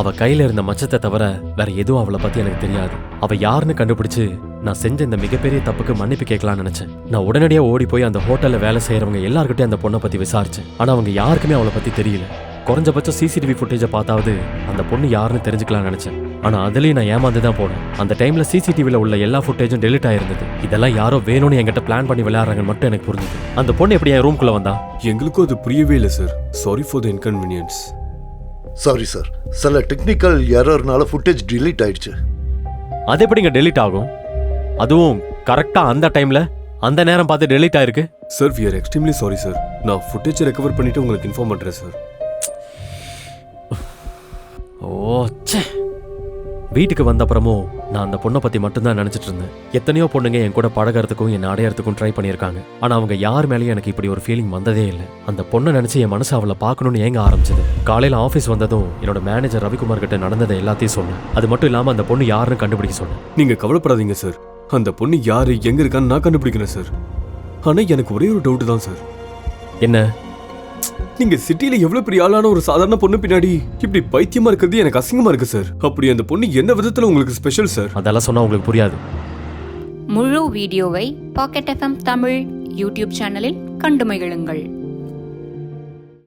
அவ கையில இருந்த மச்சத்தை தவிர வேற எதுவும் அவளை பத்தி எனக்கு தெரியாது. அவ யாருன்னு கண்டுபிடிச்சு நான் செஞ்ச இந்த மிகப்பெரிய தப்புக்கு மன்னிப்பு கேட்கலாம்னு நினைச்சேன். நான் உடனடியா ஓடி போய் அந்த ஹோட்டல்ல வேலை செய்யறவங்க எல்லார்கிட்டயும் அந்த பொண்ணை பத்தி விசாரிச்சேன். ஆனா அவங்க யாருக்குமே அவளை பத்தி தெரியல. குறைஞ்சபட்சம் சிசிடிவி ஃபுட்டேஜை பார்த்தாவது அந்த பொண்ணு யாருன்னு தெரிஞ்சுக்கலாம்னு நினைச்சேன். ஆனா அதுலயும் நான் ஏமாந்து தான் போனேன். அந்த டைம்ல சிசிடிவில உள்ள எல்லா ஃபுட்டேஜும் டெலிட் ஆயிருந்தது. இதெல்லாம் யாரோ வேணும்னு என்கிட்ட பிளான் பண்ணி விளையாடுறாங்கன்னு மட்டும் எனக்கு புரிஞ்சுது. அந்த பொண்ணு எப்படி என் ரூம்குள்ள வந்தா? எங்களுக்கும் அது புரியவே இல்லை sir sorry for the inconvenience sorry sir சில டெக்னிக்கல் எரர்னால ஃபுட்டேஜ் delete ஆயிடுச்சு. அது எப்படிங்க டெலிட் ஆகும்? அதுவும் கரெக்டா அந்த டைம்ல அந்த நேரம் பார்த்து டெலிட் ஆயிருக்கு? Sir we are extremely sorry sir நான் ஃபுட்டேஜ் ரெக்கவர் பண்ணிட்டு உங்களுக்கு இன்ஃபார்ம் பண்ணுறேன் சார் ஓ ச்சே. வீட்டுக்கு வந்த அப்புறமும் நான் அந்த பொண்ணை பத்தி மட்டும்தான் நினைச்சிட்டு இருந்தேன். எத்தனையோ பொண்ணுங்க என் கூட பழகறதுக்கும் என்னை அடையறதுக்கும் ட்ரை பண்ணியிருக்காங்க. ஆனா அவங்க யார் மேலேயும் எனக்கு இப்படி ஒரு ஃபீலிங் வந்ததே இல்லை. அந்த பொண்ணை நினைச்சு என் மனசு அவளை பார்க்கணும்னு ஏங்க ஆரம்பிச்சது? காலையில ஆஃபீஸ் வந்ததும் என்னோட மேனேஜர் ரவிக்குமார் கிட்ட நடந்ததை எல்லாத்தையும் சொன்னேன். அது மட்டும் இல்லாம அந்த பொண்ணு யாருன்னு கண்டுபிடிக்க சொன்னேன். நீங்கள் கவலைப்படாதீங்க சார் அந்த பொண்ணு யாரு எங்க இருக்கான்னு நான் கண்டுபிடிக்கிறேன் சார் ஆனால் எனக்கு ஒரே ஒரு டவுட் தான் சார் என்ன? நீங்க சிட்டில எவ்வளவு பெரிய ஆளான ஒரு சாதாரண பொண்ணு பின்னாடி? இப்படி பைத்தியமா இருக்கிறது எனக்கு அசிங்கமா இருக்கு சார். அப்படி அந்த பொண்ணு என்ன விதத்துல உங்களுக்கு ஸ்பெஷல் சார்? அதெல்லாம் சொன்னா உங்களுக்கு புரியாது. முழு வீடியோவை பாக்கெட் எஃப்எம் தமிழ் யூடியூப் சேனலில் கண்டு மகிழுங்கள்.